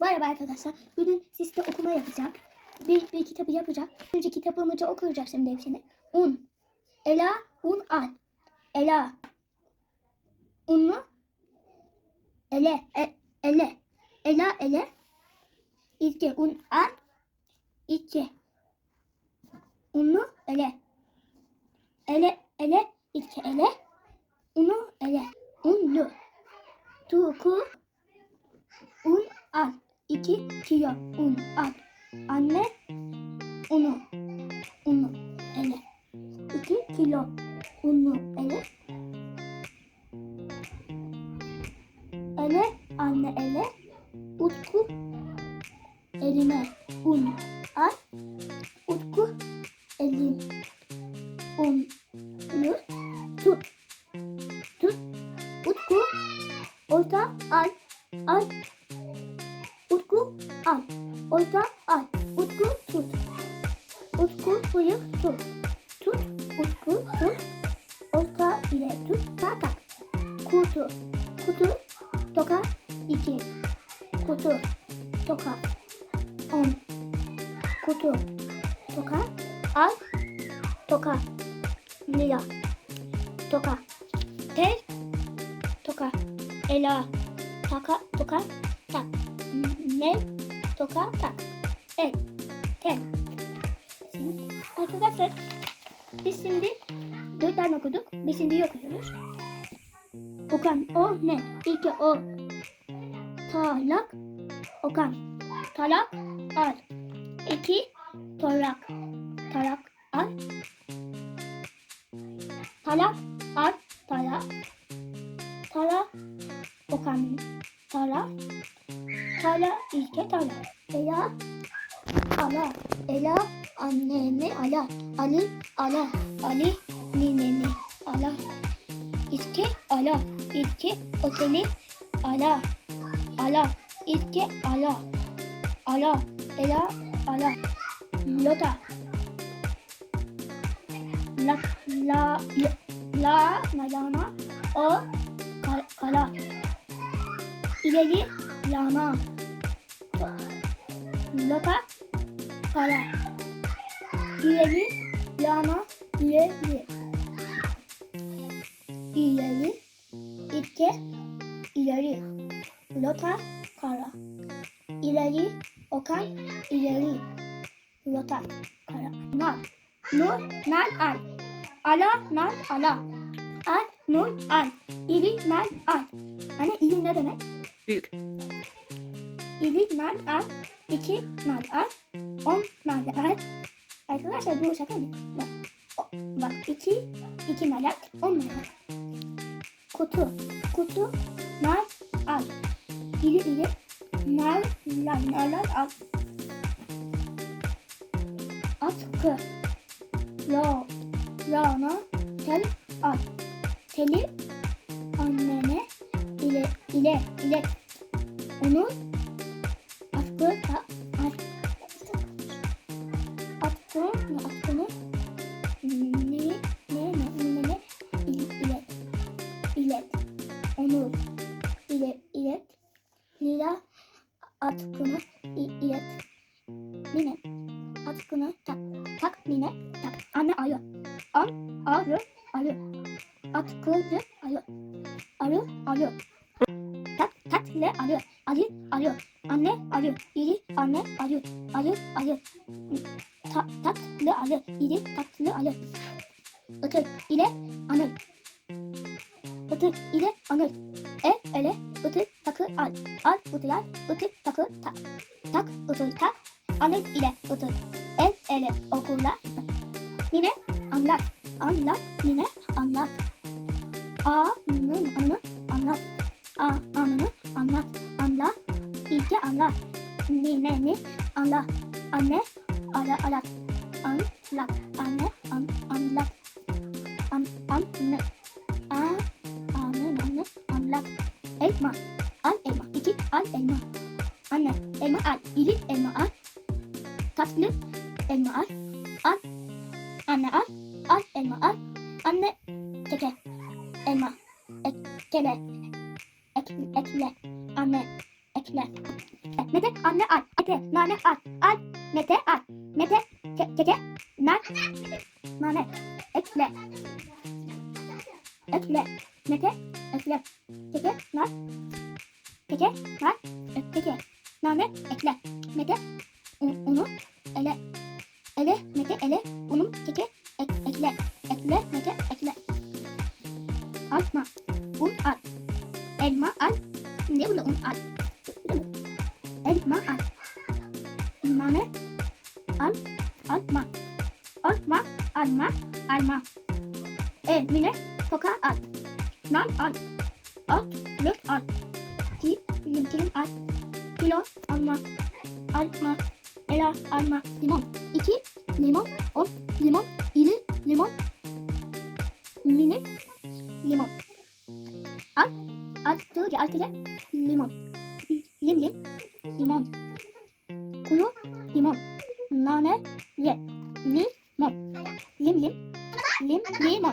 Merhaba arkadaşlar. Bugün sizde okuma yapacağım. Bir, bir kitabı yapacağım. Önce kitabımızı okuyacağız şimdi hepsini. Un. Ela, un, al. Ela. Unlu. Ele, e, ele. Ela, ele. İlke, un, al. İlke. Unlu, ele. Ele, ele. Unu, ele. Unlu. Tuku. Un, al. 2 kilo un al. Anne unu unu ele. 2 kilo unu ele. Ele anne ele. Utku eline un al. Utku elin un tut. Tut. Utku orta al. Al al. Orta al. Utku tut. Utku bıyık tut. Tut. Utku tut. Orta ile tut. Tak tak. Kutu. Kutu. Toka. iki. Kutu. Toka. On. Kutu. Toka. Al. Toka. Lila. Toka. Tel. Toka. Ela. Taka. Toka. Tak. Ne? Toka tak. El. Tel. Arkadaşlar biz şimdi dört tane okuduk. Beşinciyi okuyoruz. Okan o ne? İlki o. Talak. Okan. Talak al. İki. Torak. Tarak al. Talak al. Talak. Tara. Okan. Tara. Tala ilke tala. Ela ala. Ela anneni ala. Ali ala. Ali nineni ala. İlke ala. İlke oteli ala. Ala. İlke ala. Ala. Ela ala. Lota. La la la la o kala. İleri lama. Loka kala. İleri lama ileri. İleri ite ileri. Lota kara. İleri okan ileri. Lota kara. Nar. Nur nar al. Ala nar ala. Al nur al. İri nar al. Hani iri ne demek? Büyük. İri nar al. iki nar al. On nar al. Arkadaşlar bu şaka mı? Bak. o- Bak iki, iki nar al. On nar al. Kutu. Kutu. İri iri nar nar narlar al. Atkı. La. Lana. Tel al. Teli annene ile ile onun atkı atkı ne atkını ne ne ne ne ne ile ile ile onu ile ile lila atkını i- ile Mine atkını tak tak mine tak. Anne ayı an arı arı atkıcı arı arı arı tak tak ile arı arı arı anne arı iri anne arı arı arı ta, tak ile arı iri tak ile arı ötür ile anır ötür ile anır e ele ötür takı al. Al ötür al. Ötür takı tak tak ötür tak. Anır ile ötür el ele okulda Yine anlat anlat yine Nineni anla. Anne ala alat. Anlat. Anne an anlat. An anne. A anı anne anlat. Elma. Al elma. İki al elma. Anne elma al. İri elma al. Tatlı elma al. Al. Anne al. Al elma al. Anne keke. Elma. Ekele. Ek, ekle. Anne. Ekle. Mete, anne al. Ete, nane al. Al, Mete al. Mete, ke, keke, nar, nane, ekle. Ekle, Mete, ekle. Keke, nar, keke, nar, e, keke, nane, ekle. Mete, un- Elma al. Nane al. Alma. Alma. Alma. Alma. Emine toka al. Nar al. Al. Lök al. Lim kilim al. Kilo alma. Alma. Ela alma. Limon. İki. Limon. On. Limon. İli. Limon. Mini. Limon. Al. Limon. Nane. Ye. Limon. Lim lim. 이몬 고요 이몬 나네 예 리몬 림림. 림 리몬